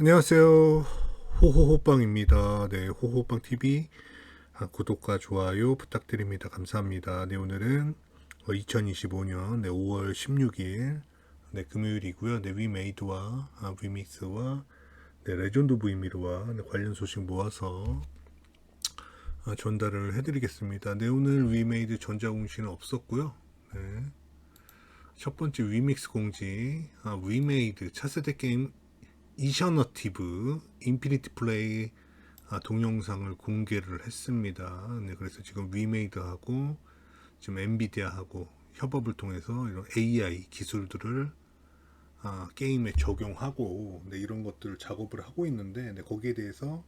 안녕하세요. 호호호빵입니다. 네, 호호빵 TV 아, 구독과 좋아요 부탁드립니다. 감사합니다. 네, 오늘은 2025년 5월 16일 네, 금요일이고요. 네, 위메이드와 아, 위믹스와 네, 레전드 브이미르와 네, 관련 소식 모아서 아, 전달을 해드리겠습니다. 네, 오늘 위메이드 전자공시는 없었고요. 네. 첫 번째 위믹스 공지, 아, 위메이드 차세대 게임 이셔너티브 인피니티 플레이 아, 동영상을 공개를 했습니다. 네, 그래서 지금 위메이드하고 지금 엔비디아하고 협업을 통해서 이런 AI 기술들을 아, 게임에 적용하고 네, 이런 것들 작업을 하고 있는데 네, 거기에 대해서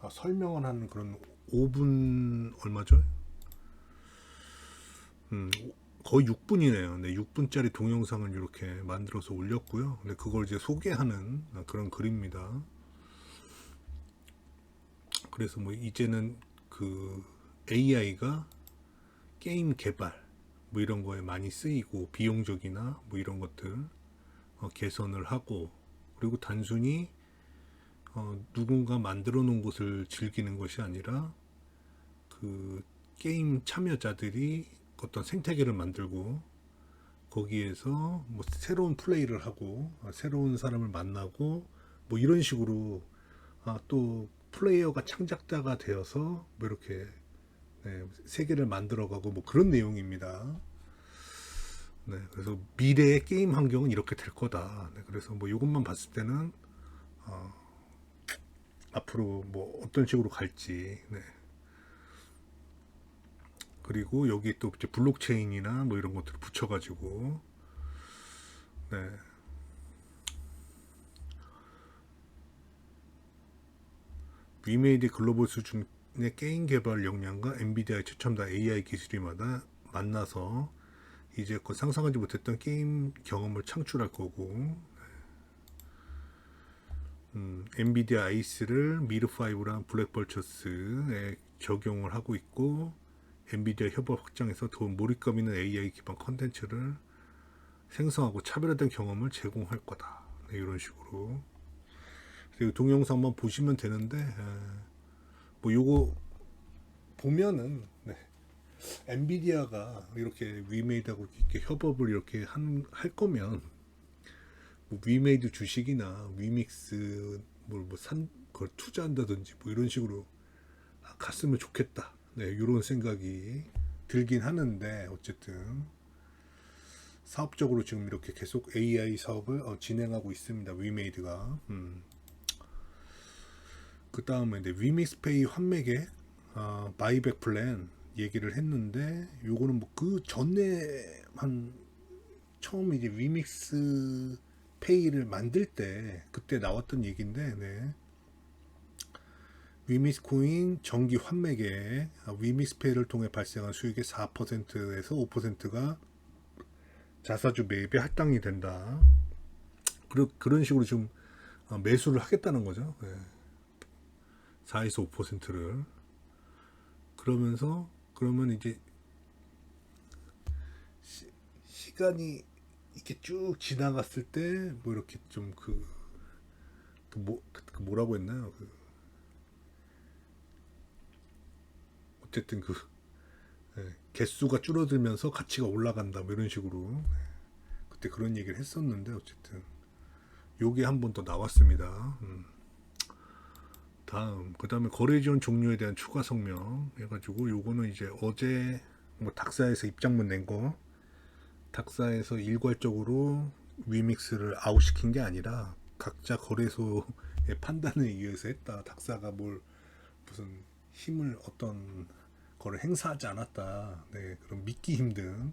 아, 설명을 하는 그런 5분 얼마죠? 음, 거의 6분이네요. 네, 6분짜리 동영상을 이렇게 만들어서 올렸고요. 네, 그걸 이제 소개하는 그런 글입니다. 그래서 뭐 이제는 그 AI가 게임 개발 뭐 이런 거에 많이 쓰이고 비용적이나 뭐 이런 것들 어, 개선을 하고 그리고 단순히 어, 누군가 만들어 놓은 것을 즐기는 것이 아니라 그 게임 참여자들이 어떤 생태계를 만들고 거기에서 뭐 새로운 플레이를 하고 아, 새로운 사람을 만나고 뭐 이런 식으로 아, 또 플레이어가 창작자가 되어서 뭐 이렇게 네, 세계를 만들어가고 뭐 그런 내용입니다. 네, 그래서 미래의 게임 환경은 이렇게 될 거다. 네, 그래서 뭐 이것만 봤을 때는 어, 앞으로 뭐 어떤 식으로 갈지. 네. 그리고 여기 또 이제 블록체인이나 뭐 이런 것들을 붙여가지고. 네. 위메이드 글로벌 수준의 게임 개발 역량과 엔비디아의 최첨단 AI 기술이마다 만나서 이제 그 상상하지 못했던 게임 경험을 창출할 거고. 음, 엔비디아 아이스를 미르5랑 블랙벌처스에 적용을 하고 있고 엔비디아 협업 확장해서 더 몰입감 있는 AI 기반 컨텐츠를 생성하고 차별화된 경험을 제공할 거다. 네, 이런 식으로. 그리고 동영상만 보시면 되는데, 에, 뭐 요거 보면은 네, 엔비디아가 이렇게 위메이드하고 이렇게 협업을 이렇게 한, 할 거면 뭐 위메이드 주식이나 위믹스 뭘 뭐 산 그걸 투자한다든지 뭐 이런 식으로 갔으면 좋겠다. 네, 이런 생각이 들긴 하는데 어쨌든 사업적으로 지금 이렇게 계속 AI 사업을 어, 진행하고 있습니다. 위메이드가. 음. 그 다음에 이제 위믹스페이 환맥의 어, 바이백 플랜 얘기를 했는데 요거는 뭐 그 전에 한 처음 이제 위믹스 페이를 만들 때 그때 나왔던 얘기인데 네. 위미스 코인 정기 환매계 위미스페이를 통해 발생한 수익의 4%에서 5%가 자사주 매입에 할당이 된다. 그런 식으로 지금 어, 매수를 하겠다는 거죠. 4에서 5%를. 그러면서 그러면 이제 시, 간이 이렇게 쭉 지나갔을 때 뭐 이렇게 좀그 그 뭐, 그 뭐라고 했나요? 그 어쨌든 그 예, 개수가 줄어들면서 가치가 올라간다 뭐 이런 식으로 예, 그때 그런 얘기를 했었는데 어쨌든 요게 한 번 더 나왔습니다. 음. 다음 그 다음에 거래 지원 종료에 대한 추가 성명 해가지고 요거는 이제 어제 뭐 닥사에서 입장문 낸 거 닥사에서 일괄적으로 위믹스를 아웃시킨 게 아니라 각자 거래소의 판단에 의해서 했다. 닥사가 뭘 무슨 힘을 어떤 거를 행사하지 않았다. 네, 그런 믿기 힘든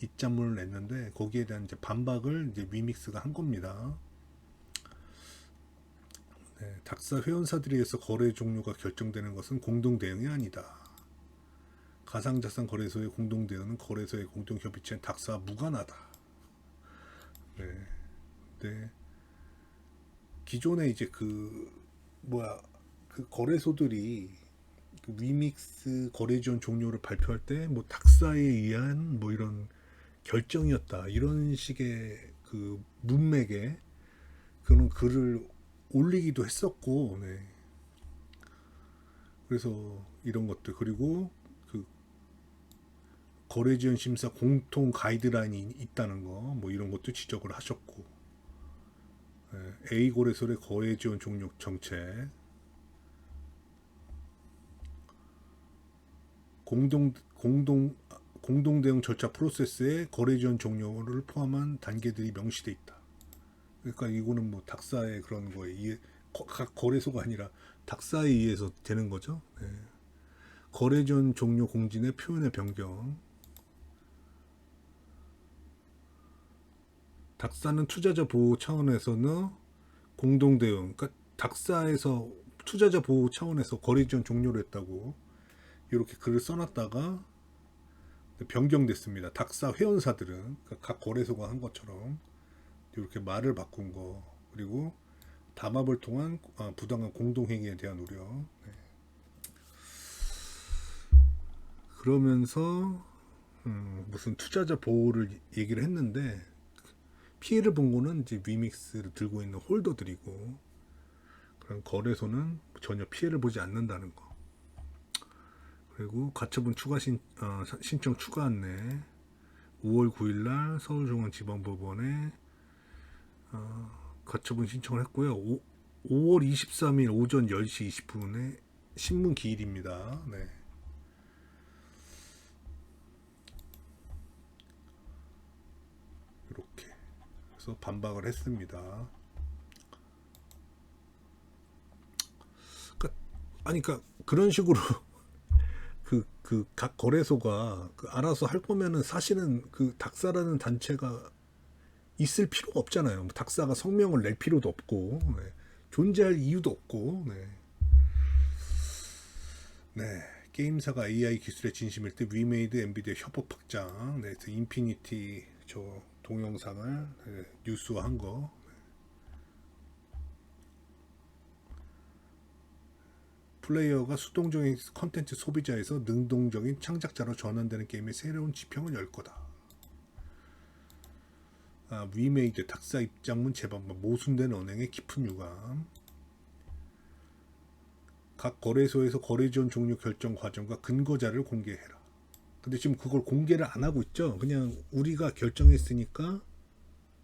입장문을 냈는데 거기에 대한 이제 반박을 이제 위믹스가 한 겁니다. 네, 닥사 회원사들에 의해서 거래 종료가 결정되는 것은 공동 대응이 아니다. 가상자산 거래소의 공동 대응은 거래소의 공동 협의체인 닥사와 무관하다. 네, 네. 기존에 이제 그 뭐야 그 거래소들이 그 위믹스 거래 지원 종료를 발표할 때뭐 닥사에 의한 뭐 이런 결정이었다. 이런 식의 그 문맥에 그런 글을 올리기도 했었고, 네. 그래서 이런 것들. 그리고 그 거래 지원 심사 공통 가이드라인이 있다는 거 뭐 이런 것도 지적을 하셨고 예, A 거래소의 거래 지원 종료 정책 공동 공동 공동 대응 절차 프로세스에 거래 지원 종료를 포함한 단계들이 명시돼 있다. 그러니까 이거는 뭐 닥사의 그런 거에 거- 각 거래소가 아니라 닥사에 의해서 되는 거죠. 네. 거래 지원 종료 공진의 표현의 변경. 닥사는 투자자 보호 차원에서는 공동 대응, 그러니까 닥사에서 투자자 보호 차원에서 거래 지원 종료를 했다고 이렇게 글을 써놨다가 변경됐습니다. 닥사 회원사들은 그러니까 각 거래소가 한 것처럼 이렇게 말을 바꾼 거 그리고 담합을 통한 아, 부당한 공동행위에 대한 우려. 네. 그러면서 음, 무슨 투자자 보호를 얘기를 했는데 피해를 본 거는 이제 위믹스를 들고 있는 홀더들이고 그런 거래소는 전혀 피해를 보지 않는다는 거. 그리고 가처분 추가 신, 어, 사- 신청 추가 안내 5월 9일 날 서울중앙지방법원에 어, 가처분 신청을 했고요. 오, 5월 23일 오전 10시 20분에 신문 기일입니다. 네. 이렇게 그래서 반박을 했습니다. 그러니까, 그러니까 그런 식으로 그 그 각 거래소가 그 알아서 할 거면은 사실은 그 닥사라는 단체가 있을 필요가 없잖아요. 뭐 닥사가 성명을 낼 필요도 없고 네. 존재할 이유도 없고 네. 네. 게임사가 AI 기술의 진심일 때 위메이드 엔비디아 협업 확장 네. 그 인피니티 저 동영상을 네, 뉴스화 한 거 플레이어가 수동적인 컨텐츠 소비자에서 능동적인 창작자로 전환되는 게임의 새로운 지평을 열 거다. 아, 위메이드 닥사 입장문 재반반 모순된 언행의 깊은 유감 각 거래소에서 거래 지원 종료 결정 과정과 근거 자료를 공개해라. 근데 지금 그걸 공개를 안 하고 있죠. 그냥 우리가 결정했으니까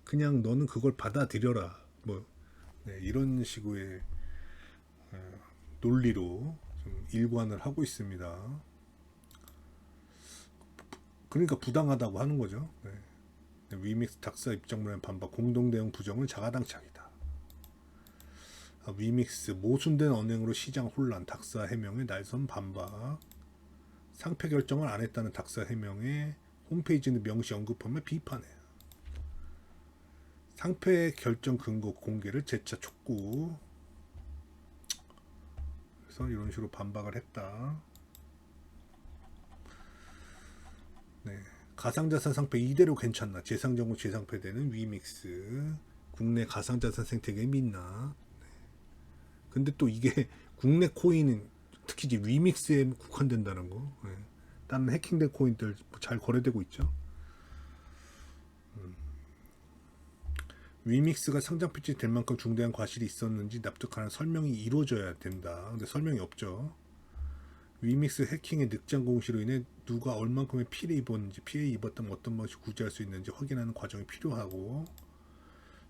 그냥 너는 그걸 받아들여라. 뭐 네, 이런 식의 어, 논리로 좀 일관을 하고 있습니다. 그러니까 부당하다고 하는 거죠. 네. 위믹스 닥사 입장문의 반박 공동 대응 부정은 자가당착이다. 아, 위믹스 모순된 언행으로 시장 혼란 닥사 해명의 날선 반박 상패 결정을 안 했다는 닥사 해명에 홈페이지 는 명시 언급하며 비판해 상패 결정 근거 공개를 재차 촉구 그래서 이런 식으로 반박을 했다. 네. 가상자산 상패 이대로 괜찮나? 재상정후 재상패되는 위믹스. 국내 가상자산 생태계 민나. 네. 근데 또 이게 국내 코인은 특히 이제 위믹스에 국한된다는 거. 네. 다른 해킹된 코인들 잘 거래되고 있죠. 위믹스가 상장 패치 될 만큼 중대한 과실이 있었는지 납득하는 설명이 이루어져야 된다. 근데 설명이 없죠. 위믹스 해킹의 늑장 공시로 인해 누가 얼만큼의 피해를 입었는지 피해 입었다면 어떤 방식 구제할 수 있는지 확인하는 과정이 필요하고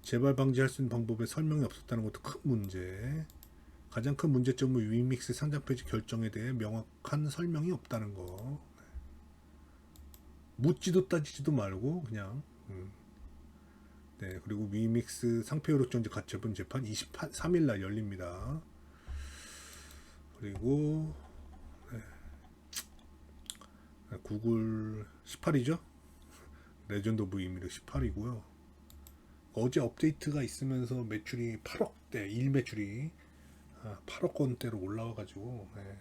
재발 방지할 수 있는 방법에 설명이 없었다는 것도 큰 문제. 가장 큰 문제점은 위믹스 상장 폐지 결정에 대해 명확한 설명이 없다는 거. 묻지도 따지지도 말고 그냥 음. 네 그리고 위믹스 상패 요력정지 가처분 재판 23일 날 열립니다. 그리고 구글 18이죠? 레전드 오브 이미르 18이고요. 어제 업데이트가 있으면서 매출이 8억대, 일 매출이 아, 8억 원대로 올라와가지고 네,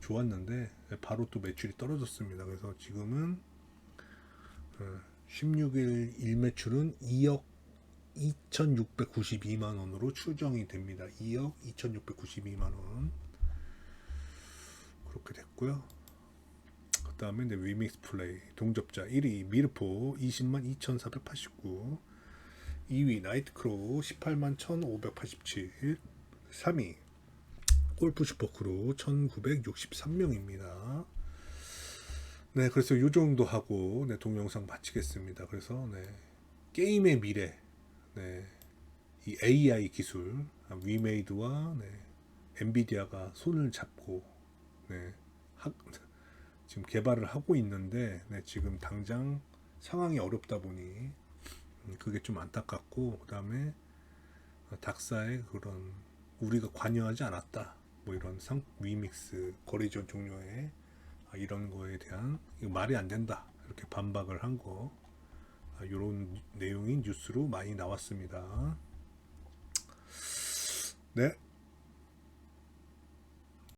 좋았는데 바로 또 매출이 떨어졌습니다. 그래서 지금은 어, 16일 일 매출은 2억 2,692만 원으로 추정이 됩니다. 2억 2,692만 원 그렇게 됐고요. 그 다음에 이제 위믹스 플레이 동접자 1위 미르포 20만 2,489 2위 나이트크로우 18만 1587 3위 골프 슈퍼크루 1963명입니다. 네, 그래서 요 정도 하고 네, 동영상 마치겠습니다. 그래서 네, 게임의 미래, 네, 이 AI 기술, 아, 위메이드와 네, 엔비디아가 손을 잡고 네, 하, 지금 개발을 하고 있는데 네, 지금 당장 상황이 어렵다 보니 음, 그게 좀 안타깝고 그다음에 닥사의 그런 우리가 관여하지 않았다 뭐 이런 상 위믹스 거래전 종료에 아, 이런 거에 대한 말이 안 된다. 이렇게 반박을 한 거. 이런 내용이 뉴스로 많이 나왔습니다. 네